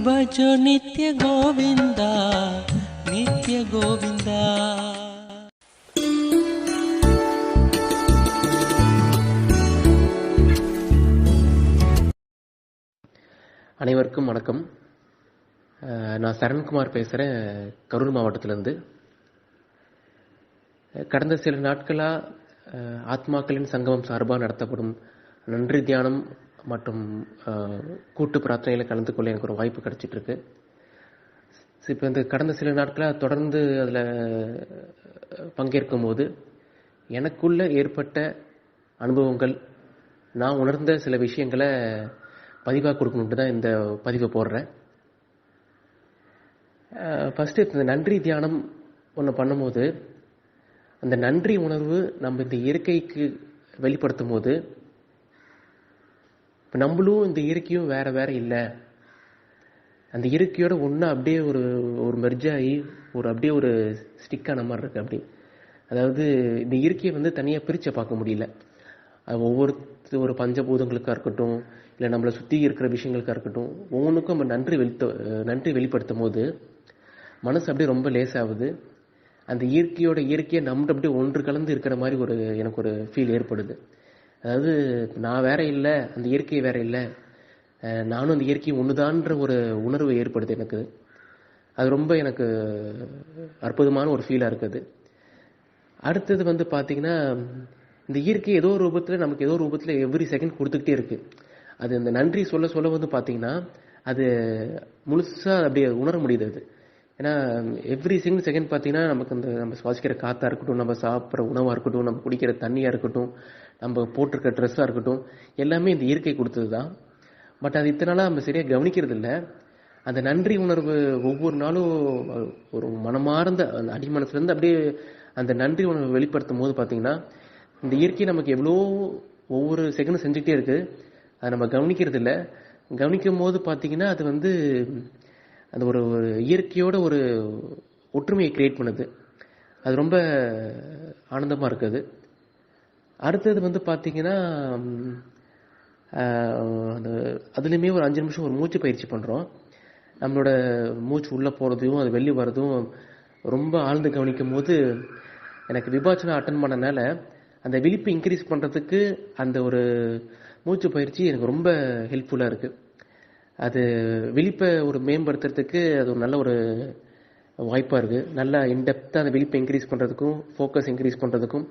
भजो நித்ய கோவிந்தா நித்ய கோவிந்தா அனைவருக்கும் வணக்கம் நான் சரண்குமார் பேசுகிறேன் கரூர் மாவட்டத்திலேருந்து கடந்த சில நாட்களாக ஆத்மாக்களின் சங்கமம் சார்பாக நடத்தப்படும் நன்றி தியானம் மற்றும் கூட்டு பிரார்த்தனையில் கலந்து கொள்ள எனக்கு ஒரு வாய்ப்பு கிடச்சிட்ருக்கு. இப்போ இந்த கடந்த சில நாட்களாக தொடர்ந்து அதில் பங்கேற்கும் போது எனக்குள்ள ஏற்பட்ட அனுபவங்கள் நான் உணர்ந்த சில விஷயங்களை பதிவாக கொடுக்கணுன்ட்டு தான் இந்த பதிவை போடுறேன். ஃபஸ்ட்டு இந்த நன்றி தியானம் ஒன்று பண்ணும்போது அந்த நன்றி உணர்வு நம்ம இந்த இயற்கைக்கு வெளிப்படுத்தும் போது இப்போ நம்மளும் இந்த இயற்கையும் வேறு வேறு இல்லை. அந்த இயற்கையோட ஒன்றா அப்படியே ஒரு ஒரு மெர்ஜ் ஆகி ஒரு அப்படியே ஒரு ஸ்டிக்கான மாதிரி இருக்குது அப்படி. அதாவது இந்த இயற்கையை வந்து தனியாக பிரித்து பார்க்க முடியல. அது ஒவ்வொரு ஒரு பஞ்சபூதங்களுக்காக இருக்கட்டும் இல்லை நம்மளை சுற்றி இருக்கிற விஷயங்களுக்காக இருக்கட்டும் ஒவ்வொன்றுக்கும் நம்ம நன்றி வெளித்த நன்றி வெளிப்படுத்தும் போது மனசு அப்படியே ரொம்ப லேசாகுது அந்த இயற்கையோட இயற்கையை நம்மகிட்ட அப்படியே ஒன்று கலந்து இருக்கிற மாதிரி ஒரு எனக்கு ஒரு ஃபீல் ஏற்படுது. அதாவது நான் வேற இல்லை அந்த இயற்கை வேற இல்லை. நானும் அந்த இயற்கை ஒன்றுதான்ற ஒரு உணர்வு ஏற்படுது எனக்கு. அது ரொம்ப எனக்கு அற்புதமான ஒரு ஃபீலாக இருக்குது. அடுத்தது வந்து பார்த்தீங்கன்னா இந்த இயற்கை ஏதோ ஒரு ரூபத்தில் நமக்கு ஏதோ ஒரு ரூபத்தில் எவ்ரி செகண்ட் கொடுத்துக்கிட்டே இருக்குது அது இந்த நன்றி சொல்ல சொல்ல வந்து பார்த்தீங்கன்னா அது முழுசாக அப்படியே உணர முடியுது அது. ஏன்னா எவ்ரி சிங்கிள் செகண்ட் பார்த்தீங்கன்னா நமக்கு இந்த நம்ம சுவாசிக்கிற காற்றாக இருக்கட்டும் நம்ம சாப்பிட்ற உணவாக இருக்கட்டும் நம்ம குடிக்கிற தண்ணியாக இருக்கட்டும் நம்ம போட்டிருக்க ட்ரெஸ்ஸாக இருக்கட்டும் எல்லாமே இந்த இயற்கை கொடுத்தது தான் பட் அது இத்தனை நாளாக நம்ம சரியாக கவனிக்கிறது இல்லை அந்த நன்றி உணர்வு ஒவ்வொரு நாளும் ஒரு மனமார்ந்த அந்த அடிமனசுலேருந்து அப்படியே அந்த நன்றி உணர்வை வெளிப்படுத்தும் போது பார்த்திங்கன்னா இந்த இயற்கை நமக்கு எவ்வளோ ஒவ்வொரு செகண்டும் செஞ்சுக்கிட்டே இருக்குது அதை நம்ம கவனிக்கிறது இல்லை கவனிக்கும் போது பார்த்தீங்கன்னா அது வந்து அந்த ஒரு ஒரு இயற்கையோட ஒரு ஒற்றுமையை கிரியேட் பண்ணுது. அது ரொம்ப ஆனந்தமாக இருக்குது. அடுத்தது வந்து பார்த்தீங்கன்னா அந்த அதுலேயுமே ஒரு அஞ்சு நிமிஷம் ஒரு மூச்சு பயிற்சி பண்ணுறோம் நம்மளோட மூச்சு உள்ளே போகிறதையும் அது வெளியே வர்றதும் ரொம்ப ஆழ்ந்து கவனிக்கும் போது எனக்கு விபாச்சனா அட்டன் பண்ணனால அந்த விழிப்பு இன்க்ரீஸ் பண்ணுறதுக்கு அந்த ஒரு மூச்சு பயிற்சி எனக்கு ரொம்ப ஹெல்ப்ஃபுல்லாக இருக்குது அது விழிப்பை ஒரு மேம்படுத்துறதுக்கு அது ஒரு நல்ல ஒரு வாய்ப்பாக இருக்குது நல்லா இன்டெப்த்தாக அந்த விழிப்பை இன்க்ரீஸ் பண்ணுறதுக்கும் ஃபோக்கஸ் இன்க்ரீஸ் பண்ணுறதுக்கும்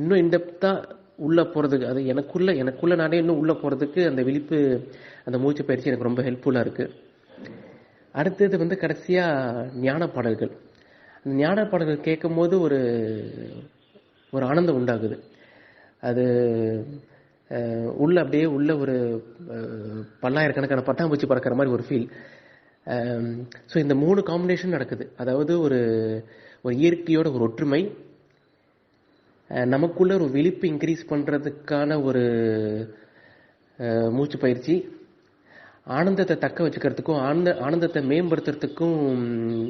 இன்னும் இன்டெப்த்தாக உள்ளே போகிறதுக்கு அது எனக்குள்ளே எனக்குள்ளே நானே இன்னும் உள்ளே போகிறதுக்கு அந்த விழிப்பு அந்த மூச்சு பயிற்சி எனக்கு ரொம்ப ஹெல்ப்ஃபுல்லாக இருக்குது அடுத்தது வந்து கடைசியாக ஞான பாடல்கள். அந்த ஞான பாடல்கள் கேட்கும் போது ஒரு ஒரு ஆனந்தம் உண்டாகுது. அது உள்ள அப்படியே உள்ள ஒரு பல்லாயிரக்கணக்கான பட்டாம்பூச்சி பறக்கிற மாதிரி ஒரு ஃபீல் ஸோ இந்த மூணு காம்பினேஷன் நடக்குது. அதாவது ஒரு ஒரு இயற்கையோட ஒரு ஒற்றுமை நமக்குள்ள ஒரு விழிப்பு இன்க்ரீஸ் பண்ணுறதுக்கான ஒரு மூச்சு பயிற்சி ஆனந்தத்தை தக்க வச்சுக்கிறதுக்கும் ஆனந்த ஆனந்தத்தை மேம்படுத்துறதுக்கும்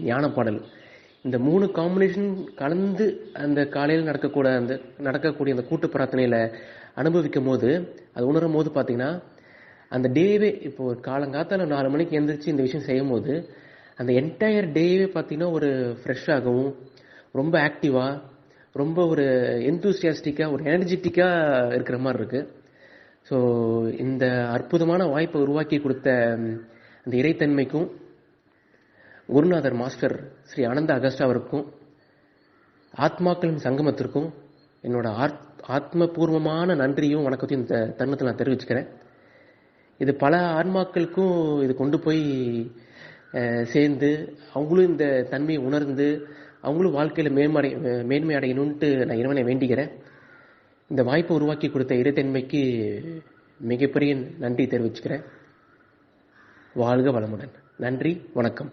ஞான பாடல் இந்த மூணு காம்பினேஷன் கலந்து அந்த காலையில் நடக்கக்கூட அந்த நடக்கக்கூடிய அந்த கூட்டு பிரார்த்தனையில் அனுபவிக்கும் போது அது உணரும் போது பார்த்தீங்கன்னா அந்த டேவே இப்போ ஒரு காலங்காத்தால நாலு மணிக்கு எந்திரிச்சு இந்த விஷயம் செய்யும் போது அந்த என்டையர் டேவே பார்த்தீங்கன்னா ஒரு ஃப்ரெஷ்ஷாகவும் ரொம்ப ஆக்டிவாக ரொம்ப ஒரு எந்தூசியாஸ்டிக்காக ஒரு எனர்ஜெட்டிக்காக இருக்கிற மாதிரி இருக்குது ஸோ இந்த அற்புதமான வாய்ப்பை உருவாக்கி கொடுத்த அந்த இறைத்தன்மைக்கும் குருநாதர் மாஸ்டர் ஸ்ரீ ஆனந்த அகஸ்டா அவருக்கும் ஆத்மாக்களின் சங்கமத்திற்கும் என்னோட ஆத் ஆத்மபூர்வமான நன்றியும் வணக்கத்தையும் இந்த தருணத்தில் நான் தெரிவிச்சுக்கிறேன். இது பல ஆன்மாக்களுக்கும் இது கொண்டு போய் சேர்ந்து அவங்களும் இந்த தன்மையை உணர்ந்து அவங்களும் வாழ்க்கையில் மேம்படை மேன்மை அடையணும்ன்ட்டு நான் இறைவனை வேண்டிக்கிறேன். இந்த வாய்ப்பை உருவாக்கி கொடுத்த இறைத்தன்மைக்கு மிகப்பெரிய நன்றி தெரிவிச்சுக்கிறேன். வாழ்க வளமுடன். நன்றி வணக்கம்.